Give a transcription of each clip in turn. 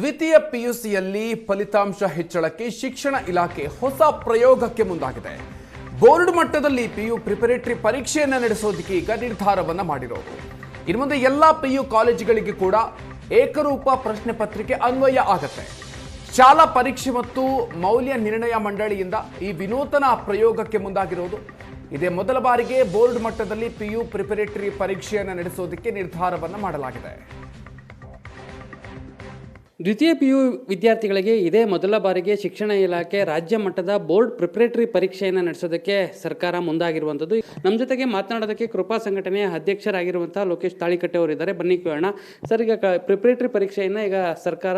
ದ್ವಿತೀಯ ಪಿಯುಸಿಯಲ್ಲಿ ಫಲಿತಾಂಶ ಹೆಚ್ಚಳಕ್ಕೆ ಶಿಕ್ಷಣ ಇಲಾಖೆ ಹೊಸ ಪ್ರಯೋಗಕ್ಕೆ ಮುಂದಾಗಿದೆ. ಬೋರ್ಡ್ ಮಟ್ಟದಲ್ಲಿ ಪಿಯು ಪ್ರಿಪರೇಟರಿ ಪರೀಕ್ಷೆಯನ್ನು ನಡೆಸೋದಕ್ಕೆ ಈಗ ನಿರ್ಧಾರವನ್ನು ಮಾಡಿರೋದು ಇನ್ನು ಮುಂದೆ ಎಲ್ಲ ಪಿಯು ಕಾಲೇಜುಗಳಿಗೆ ಕೂಡ ಏಕರೂಪ ಪ್ರಶ್ನೆ ಪತ್ರಿಕೆ ಅನ್ವಯ ಆಗುತ್ತೆ. ಶಾಲಾ ಪರೀಕ್ಷೆ ಮತ್ತು ಮೌಲ್ಯ ನಿರ್ಣಯ ಮಂಡಳಿಯಿಂದ ಈ ವಿನೂತನ ಪ್ರಯೋಗಕ್ಕೆ ಮುಂದಾಗಿರೋದು. ಇದೇ ಮೊದಲ ಬಾರಿಗೆ ಬೋರ್ಡ್ ಮಟ್ಟದಲ್ಲಿ ಪಿಯು ಪ್ರಿಪರೇಟರಿ ಪರೀಕ್ಷೆಯನ್ನು ನಡೆಸೋದಕ್ಕೆ ನಿರ್ಧಾರವನ್ನು ಮಾಡಲಾಗಿದೆ. ದ್ವಿತೀಯ ಪಿ ಯು ವಿದ್ಯಾರ್ಥಿಗಳಿಗೆ ಇದೇ ಮೊದಲ ಬಾರಿಗೆ ಶಿಕ್ಷಣ ಇಲಾಖೆ ರಾಜ್ಯ ಮಟ್ಟದ ಬೋರ್ಡ್ ಪ್ರಿಪರೇಟರಿ ಪರೀಕ್ಷೆಯನ್ನು ನಡೆಸೋದಕ್ಕೆ ಸರ್ಕಾರ ಮುಂದಾಗಿರುವಂಥದ್ದು. ನಮ್ಮ ಜೊತೆಗೆ ಮಾತನಾಡೋದಕ್ಕೆ ಕೃಪಾ ಸಂಘಟನೆಯ ಅಧ್ಯಕ್ಷರಾಗಿರುವಂಥ ಲೋಕೇಶ್ ತಾಳಿಕಟ್ಟೆ ಅವರು ಇದ್ದಾರೆ. ಬನ್ನಿ ಕೇಳೋಣ. ಸರ್, ಈಗ ಪ್ರಿಪರೇಟರಿ ಪರೀಕ್ಷೆಯನ್ನು ಈಗ ಸರ್ಕಾರ,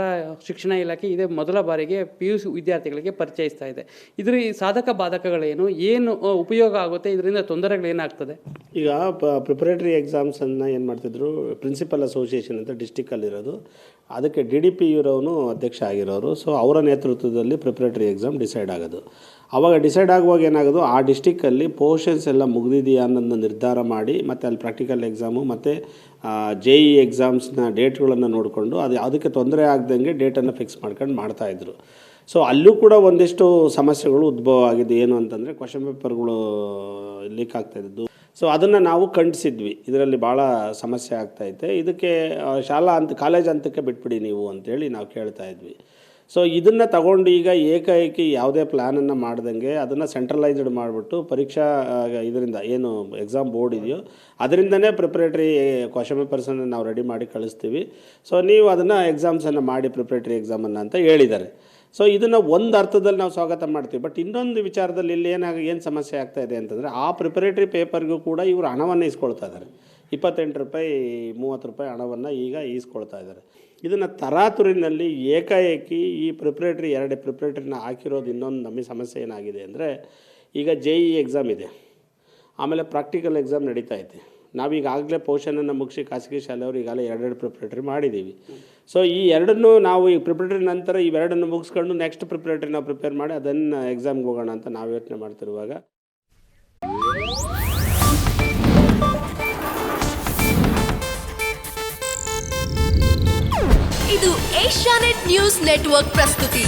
ಶಿಕ್ಷಣ ಇಲಾಖೆ ಇದೇ ಮೊದಲ ಬಾರಿಗೆ ಪಿ ಯು ವಿದ್ಯಾರ್ಥಿಗಳಿಗೆ ಪರಿಚಯಿಸ್ತಾ ಇದೆ. ಇದರ ಸಾಧಕ ಬಾಧಕಗಳೇನು? ಏನು ಉಪಯೋಗ ಆಗುತ್ತೆ? ಇದರಿಂದ ತೊಂದರೆಗಳೇನಾಗ್ತದೆ? ಈಗ ಪ್ರಿಪರೇಟರಿ ಎಕ್ಸಾಮ್ಸನ್ನು ಏನು ಮಾಡ್ತಿದ್ರು? ಪ್ರಿನ್ಸಿಪಲ್ ಅಸೋಸಿಯೇಷನ್ ಅಂತ ಡಿಸ್ಟಿಕ್ಕಲ್ಲಿರೋದು ಅದಕ್ಕೆ ಡಿ ಡಿ ಪಿ ಇರೋನು ಅಧ್ಯಕ್ಷ ಆಗಿರೋರು. ಸೊ ಅವರ ನೇತೃತ್ವದಲ್ಲಿ ಪ್ರಿಪ್ರೇಟರಿ ಎಕ್ಸಾಮ್ ಡಿಸೈಡ್ ಆಗೋದು. ಆವಾಗ ಡಿಸೈಡ್ ಆಗುವಾಗ ಏನಾಗೋದು? ಆ ಡಿಸ್ಟಿಕ್ಕಲ್ಲಿ ಪೋರ್ಷನ್ಸ್ ಎಲ್ಲ ಮುಗಿದಿದೆಯಾ ಅನ್ನೋದನ್ನ ನಿರ್ಧಾರ ಮಾಡಿ, ಮತ್ತು ಅಲ್ಲಿ ಪ್ರಾಕ್ಟಿಕಲ್ ಎಕ್ಸಾಮು ಮತ್ತು ಜೆ ಇ ಎಕ್ಸಾಮ್ಸ್ನ ಡೇಟ್ಗಳನ್ನು ನೋಡಿಕೊಂಡು ಅದು, ಅದಕ್ಕೆ ತೊಂದರೆ ಆಗ್ದಂಗೆ ಡೇಟನ್ನು ಫಿಕ್ಸ್ ಮಾಡ್ಕೊಂಡು ಮಾಡ್ತಾಯಿದ್ರು ಸೊ ಅಲ್ಲೂ ಕೂಡ ಒಂದಿಷ್ಟು ಸಮಸ್ಯೆಗಳು ಉದ್ಭವ ಆಗಿದೆ ಏನು ಅಂತಂದರೆ ಕ್ವಶನ್ ಪೇಪರ್ಗಳು ಲೀಕ್ ಆಗ್ತಾಯಿದ್ದು ಸೊ ಅದನ್ನು ನಾವು ಖಂಡಿಸಿದ್ವಿ. ಇದರಲ್ಲಿ ಭಾಳ ಸಮಸ್ಯೆ ಆಗ್ತಾಯಿತ್ತು ಇದಕ್ಕೆ ಶಾಲಾ ಅಂತ ಕಾಲೇಜ್ ಹಂತಕ್ಕೆ ಬಿಟ್ಬಿಡಿ ನೀವು ಅಂತೇಳಿ ನಾವು ಕೇಳ್ತಾ ಇದ್ವಿ. ಸೊ ಇದನ್ನು ತಗೊಂಡು ಈಗ ಏಕಾಏಕಿ ಯಾವುದೇ ಪ್ಲ್ಯಾನನ್ನು ಮಾಡ್ದಂಗೆ ಅದನ್ನು ಸೆಂಟ್ರಲೈಸ್ಡ್ ಮಾಡಿಬಿಟ್ಟು ಪರೀಕ್ಷಾ ಇದರಿಂದ ಏನು ಎಕ್ಸಾಮ್ ಬೋರ್ಡ್ ಇದೆಯೋ ಅದರಿಂದನೇ ಪ್ರಿಪ್ರೇಟ್ರಿ ಕ್ವಶನ್ ಪೇಪರ್ಸನ್ನು ನಾವು ರೆಡಿ ಮಾಡಿ ಕಳಿಸ್ತೀವಿ. ಸೊ ನೀವು ಅದನ್ನು ಎಕ್ಸಾಮ್ಸನ್ನು ಮಾಡಿ ಪ್ರಿಪ್ರೇಟ್ರಿ ಎಕ್ಸಾಮನ್ನು ಅಂತ ಹೇಳಿದ್ದಾರೆ. ಸೊ ಇದನ್ನು ಒಂದು ಅರ್ಥದಲ್ಲಿ ನಾವು ಸ್ವಾಗತ ಮಾಡ್ತೀವಿ. ಬಟ್ ಇನ್ನೊಂದು ವಿಚಾರದಲ್ಲಿ ಇಲ್ಲಿ ಏನಾಗ, ಏನು ಸಮಸ್ಯೆ ಆಗ್ತಾ ಇದೆ ಅಂತಂದರೆ, ಆ ಪ್ರಿಪರೇಟರಿ ಪೇಪರ್ಗೂ ಕೂಡ ಇವರು ಹಣವನ್ನು ಇಸ್ಕೊಳ್ತಾ ಇದ್ದಾರೆ ಇಪ್ಪತ್ತೆಂಟು ರೂಪಾಯಿ, ಮೂವತ್ತು ರೂಪಾಯಿ ಹಣವನ್ನು ಈಗ ಈಸ್ಕೊಳ್ತಾ ಇದ್ದಾರೆ ಇದನ್ನು ತರಾತುರಿನಲ್ಲಿ ಏಕಾಏಕಿ ಈ ಪ್ರಿಪ್ರೇಟ್ರಿ ಎರಡು ಪ್ರಿಪ್ರೇಟ್ರಿನ ಹಾಕಿರೋದು ಇನ್ನೊಂದು ನಮಗೆ ಸಮಸ್ಯೆ ಏನಾಗಿದೆ ಅಂದರೆ, ಈಗ ಜೆ ಇ ಎಕ್ಸಾಮ್ ಇದೆ. ಆಮೇಲೆ ಪ್ರಾಕ್ಟಿಕಲ್ ಎಕ್ಸಾಮ್ ನಡೀತಾ ಐತೆ. ನಾವೀಗಾಗಲೇ ಪೋಷನನ್ನು ಮುಗಿಸಿ ಖಾಸಗಿ ಶಾಲೆಯವರು ಈಗಾಗಲೇ ಎರಡೆರಡು ಪ್ರಿಪ್ರೇಟ್ರಿ ಮಾಡಿದ್ದೀವಿ ಸೊ ಈ ಎರಡನ್ನೂ ನಾವು ಈ ಪ್ರಿಪ್ರೇಟರಿ ನಂತರ ಇವೆರಡನ್ನು ಮುಗಿಸ್ಕೊಂಡು ನೆಕ್ಸ್ಟ್ ಪ್ರಿಪ್ರೇಟರಿ ನಾವು ಪ್ರಿಪೇರ್ ಮಾಡಿ ಅದನ್ನು ಎಕ್ಸಾಮ್ಗೆ ಹೋಗೋಣ ಅಂತ ನಾವು ಯೋಚನೆ ಮಾಡ್ತಿರುವಾಗ. ಇದು ಏಷ್ಯಾನೆಟ್ ನ್ಯೂಸ್ ನೆಟ್ವರ್ಕ್ ಪ್ರಸ್ತುತಿ.